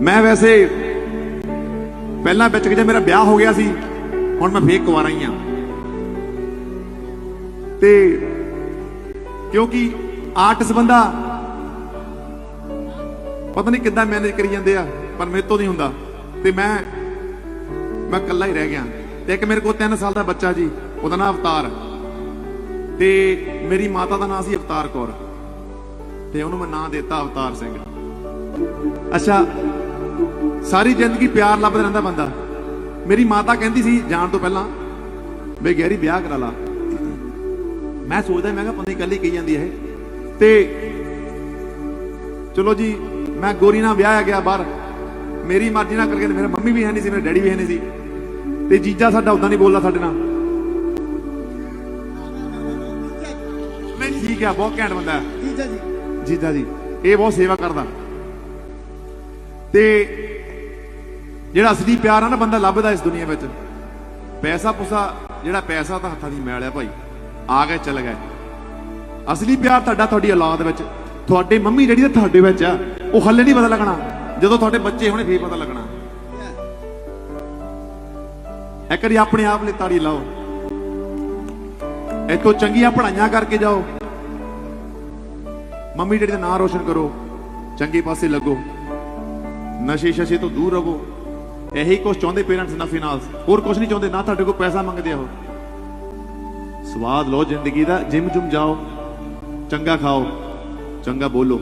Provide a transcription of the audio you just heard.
ਮੈਂ ਵੈਸੇ ਪਹਿਲਾਂ ਵਿੱਚ ਜੇ ਮੇਰਾ ਵਿਆਹ ਹੋ ਗਿਆ ਸੀ, ਹੁਣ ਮੈਂ ਫੇਕ ਕੁਆਰਾ ਹੀ ਆ। ਤੇ ਕਿਉਂਕਿ ਆਰਟਿਸਟ ਬੰਦਾ ਪਤਾ ਨਹੀਂ ਕਿੱਦਾਂ ਮੈਨੇਜ ਕਰੀ ਜਾਂਦੇ ਆ, ਪਰ ਮੇਰੇ ਤੋਂ ਨਹੀਂ ਹੁੰਦਾ। ਤੇ ਮੈਂ ਮੈਂ ਇਕੱਲਾ ਹੀ ਰਹਿ ਗਿਆ। ਤੇ ਇੱਕ ਮੇਰੇ ਕੋਲ 3 ਸਾਲ ਦਾ ਬੱਚਾ ਜੀ, ਉਹਦਾ ਨਾਮ ਅਵਤਾਰ। ਤੇ ਮੇਰੀ ਮਾਤਾ ਦਾ ਨਾਮ ਸੀ ਅਵਤਾਰ ਕੌਰ। ਤੇ ਉਹਨੂੰ ਮੈਂ ਨਾਂ ਦਿੱਤਾ ਅਵਤਾਰ ਸਿੰਘ। ਅੱਛਾ ਸਾਰੀ ਜ਼ਿੰਦਗੀ ਪਿਆਰ ਲੱਭਦਾ ਰਹਿੰਦਾ ਬੰਦਾ। ਮੇਰੀ ਮਾਤਾ ਕਹਿੰਦੀ ਸੀ ਜਾਣ ਤੋਂ ਪਹਿਲਾਂ ਵੀ ਗਹਿਰੀ ਵਿਆਹ ਕਰਾ ਲਾ। ਮੈਂ ਸੋਚਦਾ ਮੈਂ ਕਿਹਾ ਪਤਾ ਨਹੀਂ ਕੱਲੀ ਕਹੀ ਜਾਂਦੀ ਇਹ। ਤੇ ਚਲੋ ਜੀ ਮੈਂ ਗੋਰੀ ਨਾਲ ਵਿਆਹ ਆ ਗਿਆ ਬਾਹਰ। ਮੇਰੀ ਮਰਜ਼ੀ ਨਾਲ ਕਰਕੇ ਮੇਰਾ ਮੰਮੀ ਵੀ ਹੈ ਨਹੀਂ ਸੀ ਮੇਰੇ ਡੈਡੀ ਵੀ ਹੈ ਨਹੀਂ ਸੀ। ਤੇ ਜੀਜਾ ਸਾਡਾ ਉਦਾਂ ਨਹੀਂ ਬੋਲਦਾ ਸਾਡੇ ਨਾਲ। ਨਹੀਂ ਠੀਕ ਆ ਬਹੁਤ ਘੈਂਟ ਬੰਦਾ। ਹੈ ਜੀਜਾ ਜੀ। ਜੀਜਾ ਜੀ ਇਹ ਬਹੁਤ ਸੇਵਾ ਕਰਦਾ। ਤੇ ਜਿਹੜਾ ਅਸਲੀ ਪਿਆਰ ਆ ਨਾ ਬੰਦਾ ਲੱਭਦਾ ਇਸ ਦੁਨੀਆ ਵਿੱਚ। ਪੈਸਾ ਪੁਸਾ, ਜਿਹੜਾ ਪੈਸਾ ਤਾਂ ਹੱਥਾਂ ਦੀ ਮੈਲ ਆ ਭਾਈ, ਆ ਗਏ, ਚਲ ਗਏ। ਅਸਲੀ ਪਿਆਰ ਤੁਹਾਡਾ, ਤੁਹਾਡੀ ਔਲਾਦ ਵਿੱਚ। ਤੁਹਾਡੇ ਮੰਮੀ ਜਿਹੜੀ ਤਾਂ ਤੁਹਾਡੇ ਵਿੱਚ ਆ, ਉਹ ਹੱਲੇ ਨਹੀਂ ਪਤਾ ਲੱਗਣਾ। ਜਦੋਂ ਤੁਹਾਡੇ ਬੱਚੇ ਹੋਣੇ, ਫੇਰ ਪਤਾ ਲੱਗਣਾ। ਇੱਕ ਵਾਰੀ ਆਪਣੇ ਆਪ ਲਈ ਤਾੜੀ ਲਾਓ। ਇੱਥੋਂ ਚੰਗੀਆਂ ਪੜ੍ਹਾਈਆਂ ਕਰਕੇ ਜਾਓ। ਮੰਮੀ ਡੈਡੀ ਦਾ ਨਾਂ ਰੋਸ਼ਨ ਕਰੋ। ਚੰਗੇ ਪਾਸੇ ਲੱਗੋ। ਨਸ਼ੇ ਸ਼ਸ਼ੇ ਤੋਂ ਦੂਰ ਰਹੋ। ਇਹੀ ਕੁਝ ਚਾਹੁੰਦੇ ਪੇਰੈਂਟਸ ਨਫੇ ਨਾਲ ਹੋਰ ਕੁਝ ਨਹੀਂ ਚਾਹੁੰਦੇ, ਨਾ ਤੁਹਾਡੇ ਕੋਲ ਪੈਸਾ ਮੰਗਦੇ ਆ ਉਹ। ਸਵਾਦ ਲਓ ਜ਼ਿੰਦਗੀ ਦਾ ਜਿਮ ਜੁਮ ਜਾਓ, ਚੰਗਾ ਖਾਓ, ਚੰਗਾ ਬੋਲੋ।